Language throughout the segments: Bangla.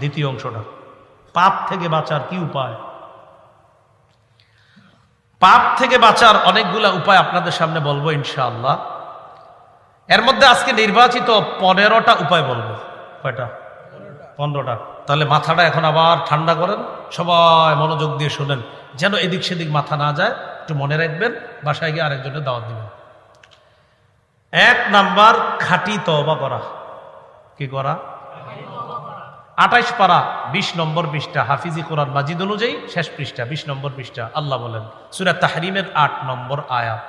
দ্বিতীয় অংশটা। পাপ থেকে বাঁচার কি উপায়? পাপ থেকে বাঁচার অনেকগুলা উপায় আপনাদের সামনে বলব ইনশাআল্লাহ। এর মধ্যে আজকে নির্বাচিত পনেরোটা উপায় বলব। কয়টা? পনেরোটা। তাহলে মাথাটা এখন আবার ঠান্ডা করেন, সবাই মনোযোগ দিয়ে শোনেন। যেন এদিক সেদিক মাথা না যায়, একটু মনে রাখবেন, বাসায় গিয়ে আরেকজনের দাওয়াত দিবেন। এক নাম্বার, খাঁটি তবা করা। কি করা? আঠাইশ পারা বিশ নম্বর পৃষ্ঠা হাফিজি কোরআন মাজিদ অনুযায়ী শেষ পৃষ্ঠা, বিশ নম্বর পৃষ্ঠা, আল্লাহ বলেন, সুরা তাহরিমের আট নম্বর আয়াত।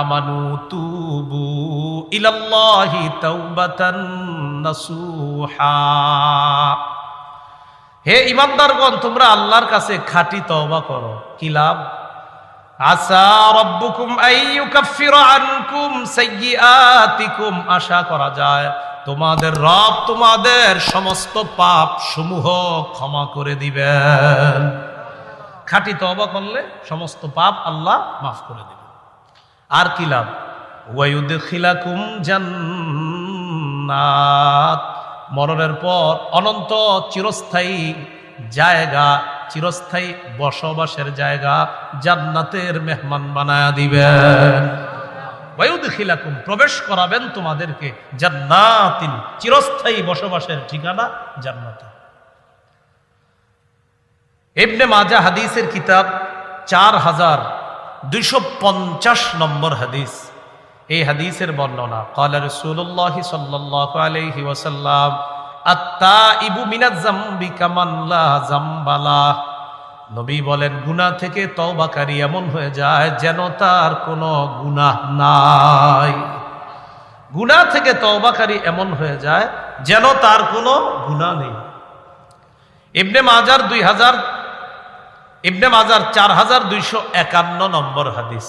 আমানু তুবু হে ইমানদারগণ তোমরা আল্লাহর কাছে খাঁটি তওবা করো। কি লাভ? আসা আশা করা যায়, তোমাদের রব তোমাদের সমস্ত পাপ সমূহ ক্ষমা করে দিবেন। খাঁটি তওবা করলে সমস্ত পাপ আল্লাহ মাফ করে দিবেন। আর কি লাভ? ওয়ায়ুদখিলাকুম জান্নাত। মরণের পর অনন্ত চিরস্থায়ী জায়গা, চিরস্থায়ী বসবাসের জায়গা, জান্নাতের মেহমান বানায়া দিবেন ওয়ায়ুদখিলাকুম, প্রবেশ করাবেন তোমাদেরকে। জান্নাতিন, চিরস্থায়ী বসবাসের ঠিকানা জান্নাতে। ইবনে মাজা হাদিসের কিতাব চার হাজার দুইশো পঞ্চাশ নম্বর হাদিস। এই হাদিসের বর্ণনা, কালা রসুল্লাহ সাল্লাহ আলহি আত্মা ইবু মিনাজাম্বি কামাল্লা জাম্বালা। নবী বলেন গুনা থেকে তবাকারী এমন হয়ে যায় যেন তার কোনো গুনা নাই। গুনা থেকে তবাকারী এমন হয়ে যায় যেন তার কোনো গুণা নেই। ইবনে মাজার দুই হাজার, ইবনে মাজার চার হাজার দুইশো একান্ন নম্বর হাদিস।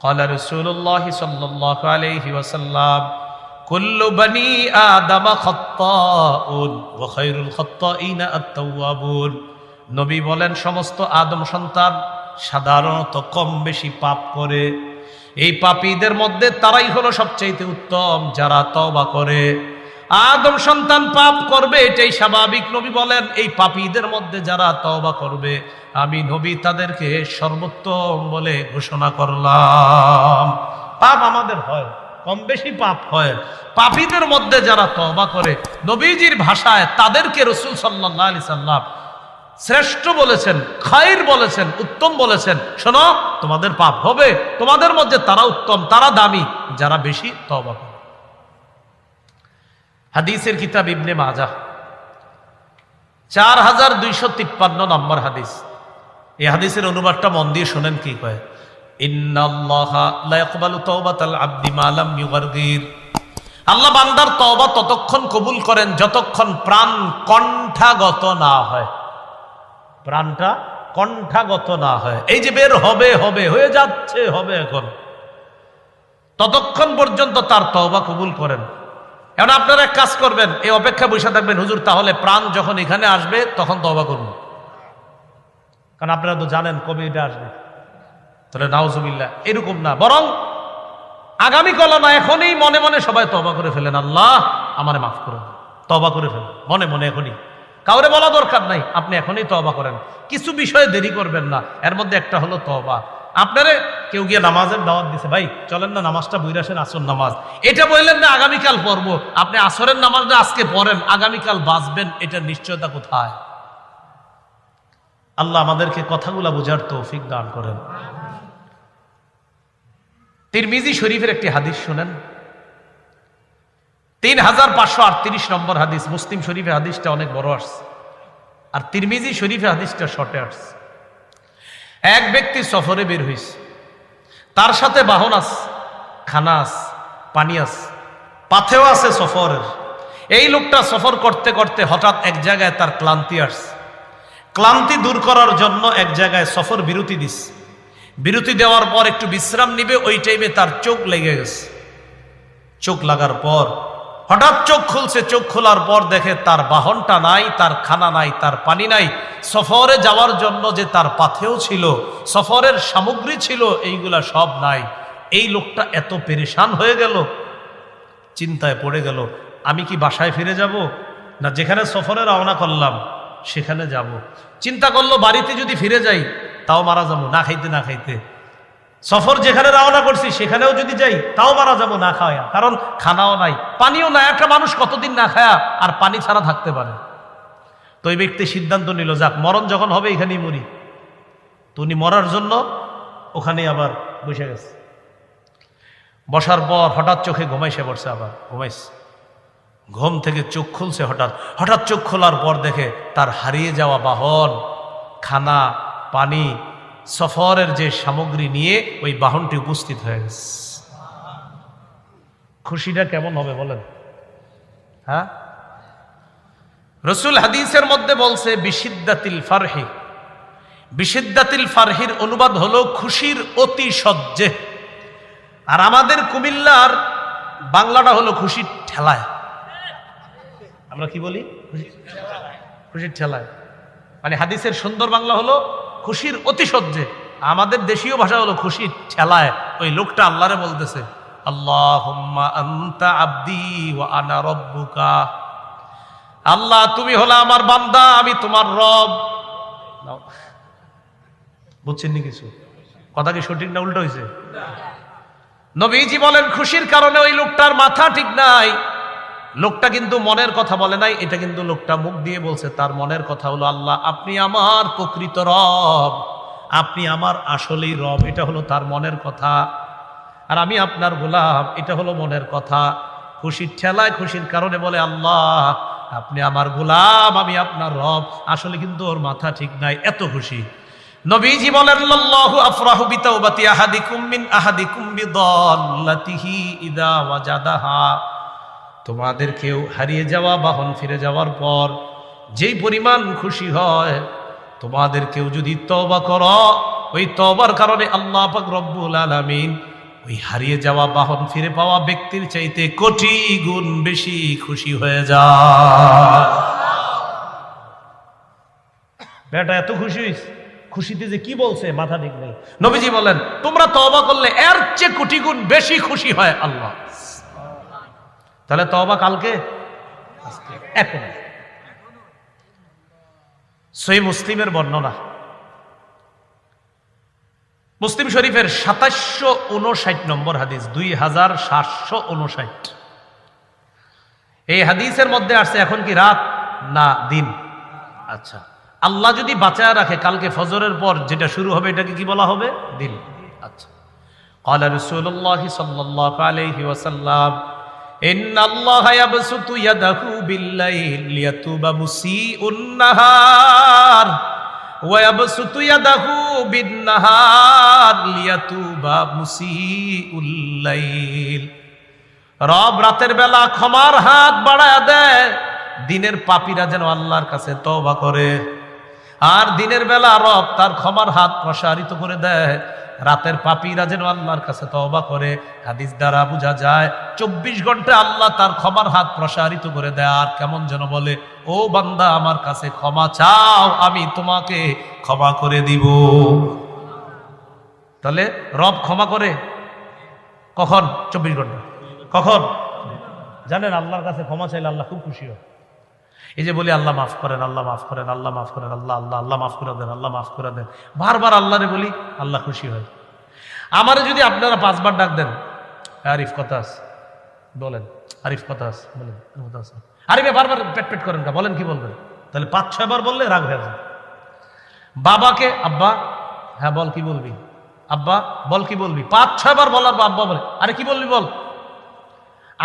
কলা রসুল্লাহ সাল্লাহ আলহি ওয়াসাল্লাম কুল্লু বানি আদামা খত্তাউন ওয়া খায়রুল খত্তাইনা আত-তাওয়াবুন। নবী বলেন, সমস্ত আদম সাধারণত কম বেশি পাপ করে। এই পাপীদের মধ্যে তারাই হলো সবচেয়ে উত্তম, যারা তবা করে। আদম সন্তান পাপ করবে, এটাই স্বাভাবিক। নবী বলেন, এই পাপীদের মধ্যে যারা তবা করবে, আমি নবী তাদেরকে সর্বোত্তম বলে ঘোষণা করলাম। পাপ আমাদের হয় কম বেশি পাপ হয়। পাপীদের মধ্যে যারা তওবা করে, নবীজির ভাষায় তাদেরকে রসুল সাল্লাহ আলি সাল্লাম শ্রেষ্ঠ বলেছেন, খাইর বলেছেন, উত্তম বলেছেন, শোনো, তোমাদের পাপ হবে, তোমাদের মধ্যে তারা উত্তম, তারা দামি, যারা বেশি তওবা করে। হাদিসের কিতাব ইবনে মাজা চার হাজার দুইশো তিপ্পান্ন নম্বর হাদিস। এই হাদিসের অনুবাদটা মন দিয়ে শোনেন কি কয়? আল্লাহ বান্দার তওবা ততক্ষণ কবুল করেন যতক্ষণ প্রাণ কণ্ঠাগত না হয়। প্রাণটা কণ্ঠাগত না হয়। এই যে বের হবে হবে, হয়ে যাচ্ছে, হবে এখন। ততক্ষণ পর্যন্ত তার তওবা কবুল করেন। এখন আপনারা এক কাজ করবেন, এই অপেক্ষা বসে থাকবেন, হুজুর, তাহলে প্রাণ যখন এখানে আসবে, তখন তবা করুন। কারণ আপনারা তো জানেন কবে এটা আসবে। তাহলে নাউজুবিল্লা এরকম না। বরং আগামী কলা না, এখনই মনে মনে সবাই তবা করে ফেলেন। আল্লাহ আমারে মাফ করে তবা করে ফেলেন। মনে মনে এখনই। কাউরে বলা দরকার নাই। আপনি এখনই তবা করেন। কিছু বিষয়ে দেরি করবেন না। এর মধ্যে একটা হলো তবা আপনারে কেউ গিয়ে নামাজের দাওয়াত দিছে, ভাই, চলেন না, নামাজটা বইরাসেন আসর নামাজ। এটা বললেন না, আগামীকাল পড়ব। আপনি আসরের নামাজটা আজকে পড়েন, আগামীকাল বাঁচবেন এটার নিশ্চয়তা কোথায়? আল্লাহ আমাদেরকে কথাগুলা বোঝার তৌফিক দান করেন। তিরমিজি শরীফের একটি হাদিস শুনেন। তিন হাজার পাঁচশো আটত্রিশ নম্বর হাদিস, মুসলিম শরীফের হাদিসটা অনেক বড় আসছে। আর তিরমিজি শরীফের হাদিসটা শর্টে আসছে। এক ব্যক্তি সফরে বের হয়েছে তার সাথে বাহন আস খানা আস পানি আস পাথেও আছে সফরের। এই লোকটা সফর করতে করতে হঠাৎ এক জায়গায় তার ক্লান্তি আসছে। ক্লান্তি দূর করার জন্য এক জায়গায় সফর বিরতি দিস। বিরতি দেওয়ার পর একটু বিশ্রাম নিবে, ওই টাইমে তার চোখ লেগে গেছে। চোখ লাগার পর, হঠাৎ চোখ খুলছে। চোখ খোলার পর দেখে তার বাহনটা নাই, তার খানা নাই, তার পানি নাই। সফরে যাওয়ার জন্য যে তার পাথেও ছিল, সফরের সামগ্রী ছিল, এইগুলা সব নাই। এই লোকটা এত পেরেশান হয়ে গেল, চিন্তায় পড়ে গেল, আমি কি বাসায় ফিরে যাব? না যেখানে সফরে রওনা করলাম সেখানে যাব। চিন্তা করল, বাড়িতে যদি ফিরে যাই, তাও মারা যাব, না খাইতে না খাইতে। সফর যেখানে রওনা করছি, সেখানেও যদি যাই, তাও মারা যাব, না খাওয়া। কারণ খানাও নাই, পানিও নাই। একটা মানুষ কতদিন না খায়া আর পানি ছাড়া থাকতে পারে? তো ওই ব্যক্তি সিদ্ধান্ত নিল, যাক, মরণ যখন হবে, এখানেই মরি। তো উনি মরার জন্য ওখানে আবার বসে গেছে। বসার পর হঠাৎ চোখে ঘুমাইসে পড়ছে আবার ঘুমাইছে ঘুম থেকে চোখ খুলছে হঠাৎ। হঠাৎ চোখ খোলার পর দেখে তার হারিয়ে যাওয়া বাহন, খানা, পানি, সফরের যে সামগ্রী নিয়ে ওই বাহনটি উপস্থিত হয়ে গেছে। খুশিটা কেমন হবে বলেন? হ্যাঁ? রসুল হাদিসের মধ্যে বলছে, বিশিদ্দাতিল ফারহি। বিশিদ্দাতিল ফারহির অনুবাদ হলো, খুশির অতি সজ্জে। আর আমাদের কুমিল্লার বাংলাটা হলো, খুশির ঠেলায়। আমরা কি বলি? খুশির ঠেলায়। মানে হাদিসের সুন্দর বাংলা হলো খুশির অতি সহ্যে আমাদের দেশীয় ভাষা হলো খুশির ঠেলায়। ওই লোকটা আল্লাহরে বলতেছে আল্লাহ আন্তা আব্দি ওয়া আনা রব্বুকা। আল্লাহ তুমি হলো আমার বান্দা আমি তোমার রব। বুঝছেন নি কিছু? কথা কি সঠিক না উল্টো হয়েছে নবীজি বলেন খুশির কারণে ওই লোকটার মাথা ঠিক নাই। লোকটা কিন্তু মনের কথা বলে নাই, এটা কিন্তু লোকটা মুখ দিয়ে বলছে, তার মনের কথা হলো, আল্লাহ, আপনি আমার প্রকৃত রব, আপনি আমার আসলেই রব। এটা হলো তার মনের কথা। আর আমি আপনার গোলাম, এটা হলো মনের কথা। খুশির ঠেলায় খুশির কারণে বলে, আল্লাহ, আপনি আমার গোলাম, আমি আপনার রব। আসলে কিন্তু ওর মাথা ঠিক নাই, এত খুশি। নবীজি বলেন, লাল্লাহু আফরাহু বিতাওবাতি আহাদিকুম মিন আহাদিকুম বিদাল্লাতিহি ইদা ওয়াজাদাহা। তোমাদের কেউ হারিয়ে যাওয়া, বাহন ফিরে যাওয়ার পর যেই পরিমাণ খুশি হয়, তোমাদের কেউ যদি তবা কর, ওই তবার কারণে আল্লাহ রব্বুল আলামিন ওই হারিয়ে যাওয়া, বাহন ফিরে পাওয়া ব্যক্তির চাইতে কোটি গুণ বেশি খুশি হয়ে যায়। বেটা, এত খুশি খুশিতে যে কি বলছে, মাথা ঠিক নেই। নবীজি বলেন, তোমরা তবা করলে এর চেয়ে কোটি গুণ বেশি খুশি হয় আল্লাহ। তাহলে তবা কালকে এখন সই মুসলিমের বর্ণনা মুসলিম শরীফের সাতাশশো উনষাট নম্বর হাদিস দুই হাজার সাতশো উনষাট এই হাদিসের মধ্যে আসছে এখন কি রাত না দিন আচ্ছা আল্লাহ যদি বাঁচায় রাখে কালকে ফজরের পর যেটা শুরু হবে এটাকে কি বলা হবে দিন আচ্ছা قال رسول الله صلى الله عليه وسلم إن الله يبسط يده بالليل ليتوب مسيء النهار ويبسط يده بالنهار ليتوب مسيء الليل রব রাতের বেলা ক্ষমার হাত বাড়ায় দেয় দিনের পাপীরা যেন আল্লাহর কাছে তওবা করে আর দিনের বেলা রব তার ক্ষমার হাত প্রসারিত করে দেয় রাতের পাপীরা যেন আল্লাহর কাছে তওবা করে, হাদিস দ্বারা বোঝা যায়, চব্বিশ ঘণ্টা আল্লাহ তার ক্ষমার হাত প্রসারিত করে দেয়, আর কেমন যেন বলে, ও বান্দা, আমার কাছে ক্ষমা চাও, আমি তোমাকে ক্ষমা করে দিব। তাহলে রব ক্ষমা করে? কখন? চব্বিশ ঘণ্টা। কখন? জানেন, আল্লাহর কাছে ক্ষমা চাইলে আল্লাহ খুব খুশি হয়। এই যে বলি, আল্লাহ মাফ করেন, আল্লাহ মাফ করেন, আল্লাহ মাফ করেন, আল্লাহ আল্লাহ আল্লাহ মাফ করে দেন, আল্লাহ মাফ করে দেন। বারবার আল্লাহরে বলি, আল্লাহ খুশি হয়। আমারে যদি আপনারা পাঁচবার ডাক দেন, আরিফ কথা আছে, বলেন, আরিফ কথা আছে, বলেন কথা আছে। আরিফে বারবার পেট পেট করেন না বলেন কি বলবেন? তাহলে পাঁচ ছয় বার বললে রাগ হয়ে যায়। বাবাকে, আব্বা হ্যাঁ বল কি বলবি? আব্বা, বল কি বলবি? পাঁচ ছয় বার বলার পর আব্বা বলে, আরে কি বলবি বল?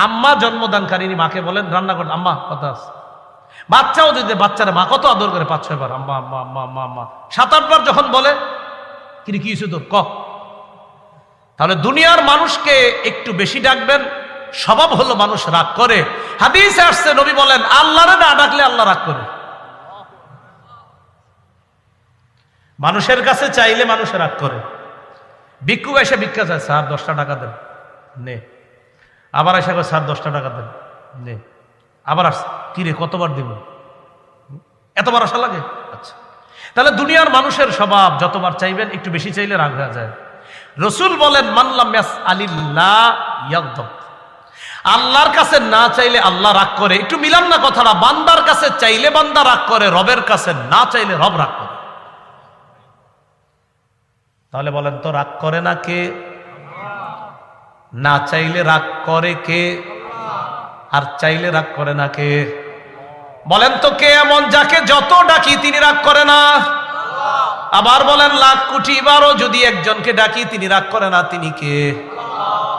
আম্মা জন্মদানকারিনী মাকে বলেন, রান্না করেন আম্মা, কথা আছে। বাচ্চাও যদি বাচ্চারা মা, কত আদর করে পাঁচ ছয় বার আম্মা আম্মা আম্মা আম্মা আম্মা। সাত আটবার যখন বলে কিন্তু কি তোর? ক? তাহলে দুনিয়ার মানুষকে একটু বেশি ডাকবেন, স্বভাব হলো মানুষ রাগ করে। হাদিসে আসছে, নবী বলেন, আল্লাহরে না ডাকলে আল্লাহ রাগ করে। মানুষের কাছে চাইলে মানুষ রাগ করে। ভিক্ষুক এসে ভিক্ষা চায়, স্যার, দশটা টাকা দেন। নে। আবার এসে স্যার, দশটা টাকা দেন। নে। আবার আস কিরে কতবার দিব? এতবার আসা লাগে? আচ্ছা। তাহলে দুনিয়ার মানুষের স্বভাব, যতবার চাইবেন, একটু বেশি চাইলে রাগ হয়ে যায়। রসুল বলেন মানলাম ইয়াস আলিল্লাহ আল্লাহর কাছে না চাইলে আল্লাহ রাগ করে। একটু মিলাম না কথাটা, বান্দার কাছে চাইলে বান্দা রাগ করে, রবের কাছে না চাইলে রব রাগ করে। তাহলে বলেন তো, রাগ করে না কে? না চাইলে রাগ করে কে? আর চাইলে রাগ করে না কে? বলেন তো কে এমন যাকে যত ডাকি তিনি রাগ করে না? আবার বলেন, লাখ কোটি বারও যদি একজনকে ডাকি তিনি রাগ করে না, তিনি কে?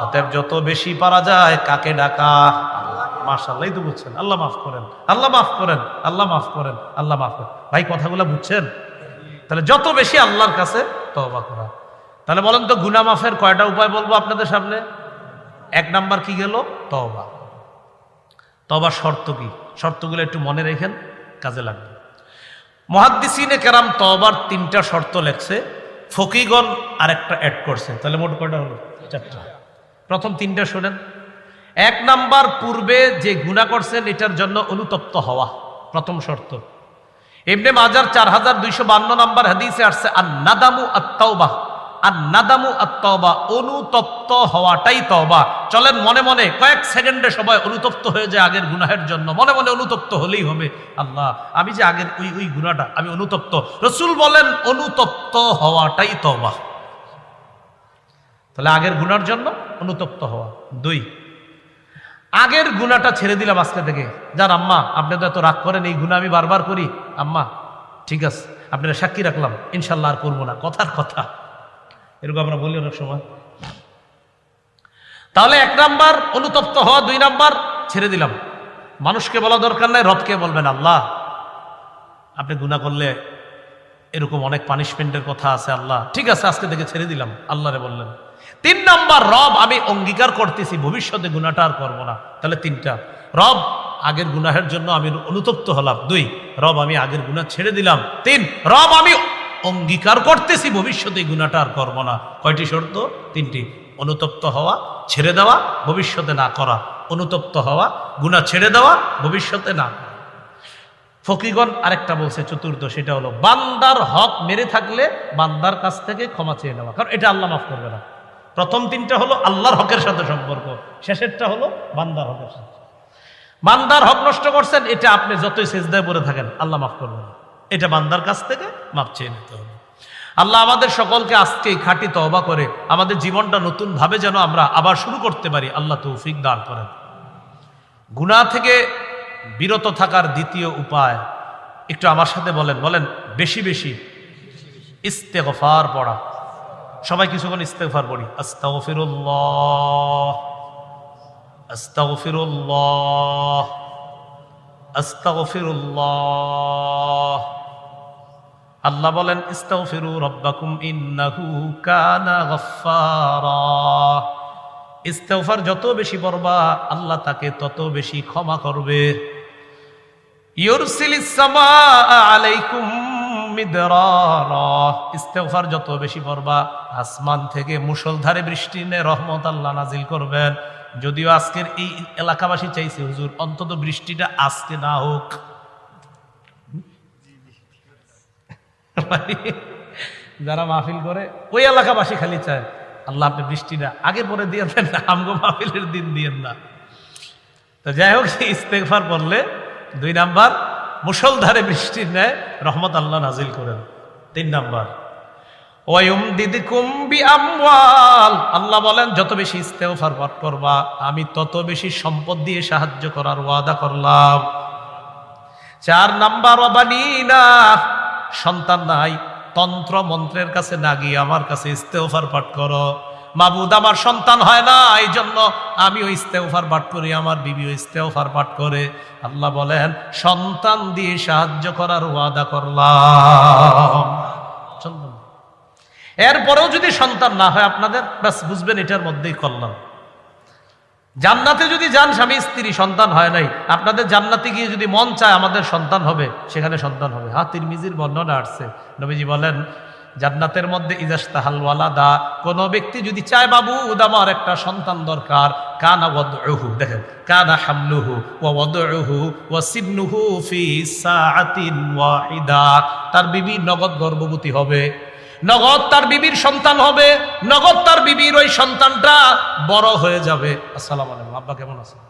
অতএব যত বেশি পারা যায়, কাকে ডাকা? মাশাল্লাহ তো বুঝছেন। আল্লাহ মাফ করেন। আল্লাহ মাফ করেন। আল্লাহ মাফ করেন। আল্লাহ মাফ করেন। ভাই, কথাগুলো বুঝছেন? তাহলে যত বেশি আল্লাহর কাছে তওবা করা। তাহলে বলেন তো গুনা মাফের কয়টা উপায় বলব আপনাদের সামনে? এক নাম্বার কি গেল? তওবা। তবার শর্ত কি? শর্তগুলো একটু মনে রেখেন, কাজে লাগবে। মহাদ্দিসিনে কেরাম তবার তিনটা শর্ত লেখছে। ফকিগণ আরেকটা অ্যাড করছে তাহলে মোট কয়টা হলো? চারটা। প্রথম তিনটা শোনেন। এক নাম্বার, পূর্বে যে গুণা করছেন, এটার জন্য অনুতপ্ত হওয়া। প্রথম শর্ত। এমনি মাজার চার হাজার দুইশো বান্ন নাম্বার হাদিসে আসছে আর নাদামু আত্মাওবা আর নাদামু আত্মাওবা অনুতপ্ত হওয়াটাই তওবা। চলেন মনে মনে কয়েক সেকেন্ডে সবাই অনুতপ্ত হয়ে যায় আগের গুনাহের জন্য। মনে মনে অনুতপ্ত হলেই হবে। আল্লাহ, আমি যে আগের ওই ওই গুনাহটা, আমি অনুতপ্ত। রসুল বলেন, অনুতপ্ত হওয়াটাই তওবা। তাহলে আগের গুনার জন্য অনুতপ্ত হওয়া। দুই, আগের গুণাটা ছেড়ে দিলাম আজকে থেকে। যান আম্মা, আপনি তো এত রাগ করেন, এই গুণা আমি বারবার করি। আম্মা, ঠিক আছে, আপনারা সাক্ষী রাখলাম। ইনশাল্লাহ আর করব না। কথার কথা। এরকম আমরা বলি অনেক সময়। তাহলে এক নাম্বার অনুতপ্ত হওয়া, দুই নাম্বার ছেড়ে দিলাম। মানুষকে বলা দরকার নাই, রবকে বলবেন আল্লাহ। আপনি গুণা করলে এরকম অনেক পানিশমেন্টের কথা আছে আল্লাহ। ঠিক আছে, আজকে থেকে ছেড়ে দিলাম, আল্লাহরে বললেন। তিন নাম্বার, রব, আমি অঙ্গীকার করতেছি, ভবিষ্যতে গুণাটা আর করব না। তাহলে তিনটা। রব, আগের গুনাহের জন্য আমি অনুতপ্ত হলাম। দুই, রব, আমি আগের গুণা ছেড়ে দিলাম। তিন, রব, আমি অঙ্গীকার করতেছি, ভবিষ্যতে গুণাটা আর করব না। কয়টি শর্ত? তিনটি। অনুতপ্ত হওয়া, ছেড়ে দেওয়া, ভবিষ্যতে না করা। অনুতপ্ত হওয়া গুণা ছেড়ে দেওয়া, ভবিষ্যতে না। ফকিগণ আরেকটা বলছে, চতুর্থ, সেটা হলো, বান্দার হক মেরে থাকলে বান্দার কাছ থেকে ক্ষমা চেয়ে নেওয়া। কারণ এটা আল্লাহ মাফ করবে না। প্রথম তিনটা হলো আল্লাহর হকের সাথে সম্পর্ক। শেষেরটা হলো বান্দার হকের সাথে। বান্দার হক নষ্ট করছেন, এটা আপনি যতই সেজদায় পড়ে থাকেন, আল্লাহ মাফ করবেন না। এটা বান্দার কাছ থেকে মাফ চেয়ে নিতে হবে। আল্লাহ আমাদের সকলকে আজকেই খাঁটি তওবা করে আমাদের জীবনটা নতুন ভাবে যেন আমরা আবার শুরু করতে পারি, আল্লাহ তৌফিক দান করেন। গুনাহ থেকে বিরত থাকার দ্বিতীয় উপায়, একটু আমার সাথে বলেন বলেন, বেশি বেশি ইস্তেগফার পড়া। সবাই কিছুক্ষণ ইস্তেগফার পড়ি, আস্তাগফিরুল্লাহ আস্তাগফিরুল্লাহ আস্তাগফিরুল্লাহ। আল্লাহ বলেন, ইস্তাগফিরু রব্বাকুম ইন্নাহু কানা গফফারা। ইস্তেগফার যত বেশি পড়বা, আল্লাহ তাকে তত বেশি ক্ষমা করবে। ইস্তেগফার যত বেশি পড়বা, আসমান থেকে মুষলধারে বৃষ্টি নে রহমত আল্লাহ নাজিল করবেন। যদিও আজকের এই এলাকাবাসী চাইছে, হুজুর, অন্তত বৃষ্টিটা আজকে না হোক। যারা মাহফিল করে, ওই এলাকাবাসী খালি চায়, আল্লাহ, আপনি বৃষ্টিটা আগে পরে দিয়ে দেন না আমগো মাহফিলের দিন দিয়েন না। তো যাই হোক ইস্তেকফার পড়লে দুই নাম্বার মুসলধারে বৃষ্টি নেয়, রহমত আল্লাহ নাজিল করেন। তিন নাম্বার আল্লাহ বলেন, যত বেশি ইস্তেফার পাঠ করবা আমি তত বেশি সম্পদ দিয়ে সাহায্য করার ওয়াদা করলাম। চার নাম্বার অবানিনা সন্তান নাই, তন্ত্র মন্ত্রের কাছে না গিয়ে আমার কাছে ইস্তেফার পাঠ করো। মাবুদ, আমার সন্তান হয় না এই জন্য আমিও ইস্তেফার পাঠ করি, আমার বিবিও ইস্তেফার পাঠ করে। আল্লাহ বলেন, সন্তান দিয়ে সাহায্য করার ওয়াদা করলাম। এরপরেও যদি সন্তান না হয় আপনাদের, ব্যাস বুঝবেন এটার মধ্যেই করলাম জান্নাতে যদি যান, স্বামী, স্ত্রী, সন্তান হয় নাই, আপনাদের জান্নাতে গিয়ে যদি মন চায় আমাদের সন্তান হবে, সেখানে সন্তান হবে। হা তিরমিজির বর্ণনা আসছে। নবীজি বলেন, জান্নাতের মধ্যে ইজাস্তাহালওয়ালা দা কোনো ব্যক্তি যদি চায়, বাবু আমার একটা সন্তান দরকার। কানা ওয়াদউহু, দেখেন, কানা হামলুহু, ওয়া ওয়াদউহু, ওয়া সিবনুহু ফি ওয়াহিদা। তার বিবি নগদ গর্ভবতী হবে। নগদ তার বিবির সন্তান হবে নগদ তার বিবির ওই সন্তানটা বড় হয়ে যাবে। আসসালাম আলাইকুম। আব্বা কেমন আছেন?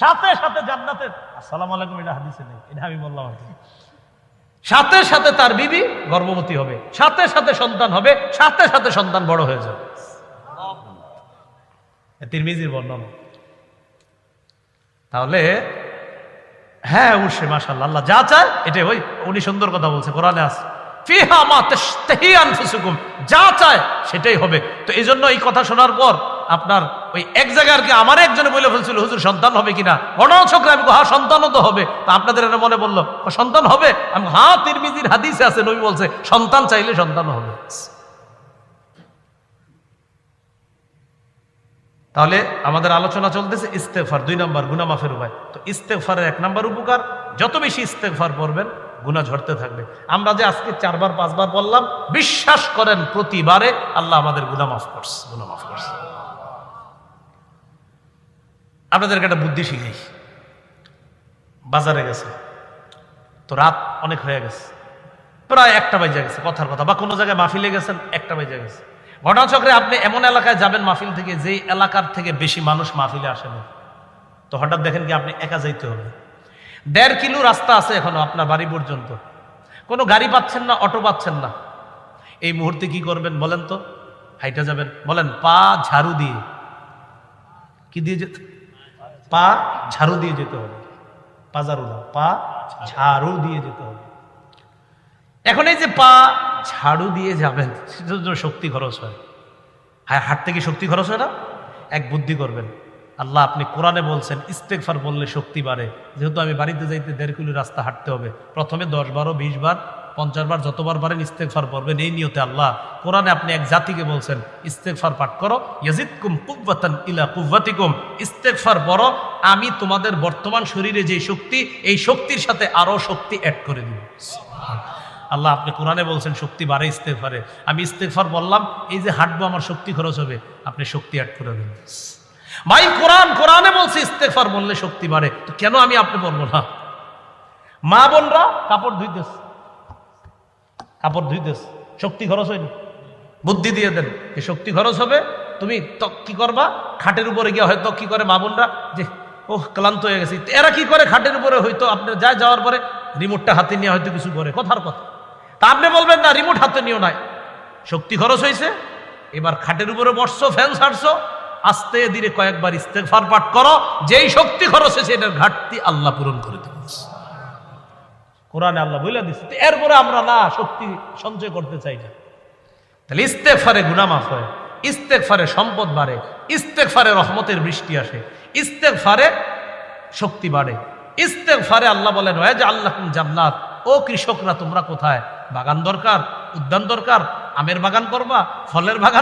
সাথে সাথে জান্নাতে আসসালাম আলাইকুম এটা হাদিসে নেই। এটা আমি বললাম সাথে সাথে তার বিবি গর্ভবতী হবে সাথে সাথে সন্তান হবে সাথে সাথে সন্তান বড় হয়ে যাবে। তিরমিজির বর্ণনা। তাহলে হ্যাঁ অবশ্যই মাশাল্লাহ আল্লাহ যা চায় এটা ওই উনি সুন্দর কথা বলছে কোরআনে আছে। যা চায় সেটাই হবে। তো এই জন্য এই কথা শোনার পর আপনার ওই এক জায়গায় আর কি আমার একজনে বলে ফেলছিল, হুজুর, সন্তান হবে কিনা? গণচক্রে আমি হ্যাঁ সন্তানও তো হবে। তা আপনাদের এটা মনে বলল সন্তান হবে? আমি হ্যাঁ তিরমিজির হাদিসে আছে, নবী বলছে, সন্তান চাইলে সন্তানও হবে। তাহলে আমাদের আলোচনা চলতেছে ইস্তেফার দুই নম্বর গুনা মাফের উপায়। তো ইস্তেফারের এক নম্বর উপকার, যত বেশি ইস্তেফার পড়বেন গুণা ঝরতে থাকবে। আমরা যে আজকে চারবার, পাঁচবার বললাম, বিশ্বাস করেন, প্রতিবারে আল্লাহ আমাদের গুনা মাফ করছে গুনা মাফ করছে। আপনাদেরকে একটা বুদ্ধি শিখাই। বাজারে গেছে। তো রাত অনেক হয়ে গেছে। প্রায় একটা বাজে গেছে কথার কথা। বা কোনো জায়গায় মাহফিলে গেছেন, একটা বাজে গেছে। ঘটনাচক্রে আপনি এমন এলাকায় যাবেন মাহফিল থেকে, যেই এলাকার থেকে বেশি মানুষ মাহফিলে আসে না তো হঠাৎ দেখেন কি আপনি একা যাইতে হবে। দেড় কিলো রাস্তা আছে এখনও আপনার বাড়ি পর্যন্ত। কোনো গাড়ি পাচ্ছেন না, অটো পাচ্ছেন না। এই মুহূর্তে কি করবেন বলেন তো? হাইটা যাবেন। বলেন, পা ঝাড়ু দিয়ে। কি দিয়ে যেতে? পা ঝাড়ু দিয়ে যেতে হবে। পা ঝাড়ু না, পা ঝাড়ু দিয়ে যেতে হবে। এখন এই যে পা ঝাড়ু দিয়ে যাবেন সেটার জন্য শক্তি খরচ হয়। হ্যাঁ হাঁটতে কি শক্তি খরচ হয় না? এক বুদ্ধি করবেন। আল্লাহ আপনি কোরআনে বলছেন ইস্তেকফার বললে শক্তি বাড়ে। যেহেতু আমি বাড়িতে যাইতে দেড় কিলো রাস্তা হাঁটতে হবে। প্রথমে দশ বারো, বিশ বার, পঞ্চাশ বার, যতবার পারেন ইস্তেকফার পড়বেন। এই নিয়তে আল্লাহ কোরআনে আপনি এক জাতিকে বলছেন ইস্তেকফার পাঠ করো, ইয়াজিদকুম কুব্বাতান ইলা কুব্বাতিকুম। ইস্তেকফার বড় আমি তোমাদের বর্তমান শরীরে যে শক্তি, এই শক্তির সাথে আরও শক্তি অ্যাড করে দিব। আল্লাহ আপনি কোরআনে বলছেন, শক্তি বাড়ে ইস্তেফারে আমি ইস্তেফার বললাম, এই যে হাঁটবো আমার শক্তি খরচ হবে, আপনি শক্তি অ্যাড করে দেন। ভাই, কোরআন, কোরআনে বলছে ইস্তেফার বললে শক্তি বাড়ে। তো কেন আমি আপনি বলব না? মা বোনরা কাপড় ধুইতেস কাপড় ধুইতেস শক্তি খরচ হয়নি। বুদ্ধি দিয়ে দেন। যে শক্তি খরচ হবে, তুমি কি করবা? খাটের উপরে গিয়ে হয়তো কি করে মা বোনরা? যে, ওহ, ক্লান্ত হয়ে গেছি। এরা কি করে? খাটের উপরে হয়তো আপনার যায় যাওয়ার পরে রিমোটটা হাতে নিয়ে হয়তো কিছু করে। কথার কথা। তা আপনি বলবেন, না, রিমোট হাতে নিও নাই। শক্তি খরচ হয়েছে। এবার খাটের উপরে বসছো, ফ্যান ছাড়ছো। আস্তে ধীরে কয়েকবার ইস্তেফার পাঠ করো, যেই শক্তি খরচ হয়েছে এটার ঘাটতি আল্লাহ পূরণ করে দেবে। কোরআনে আল্লাহ বলে দিচ্ছে এরপরে আমরা না শক্তি সঞ্চয় করতে চাই না। তাহলে ইস্তেকফারে গুনাহ মাফ হয় ইস্তেকফারে সম্পদ বাড়ে ইস্তেকফারে রহমতের বৃষ্টি আসে ইস্তেকফারে শক্তি বাড়ে। ইস্তেকফারে আল্লাহ বলেন, ওয়া যে আল্লাহ জান্নাত, ও কৃষকরা তোমরা কোথায়? বাগান দরকার, উদ্যান দরকার, আমের বাগান করবা, ফলের বাগান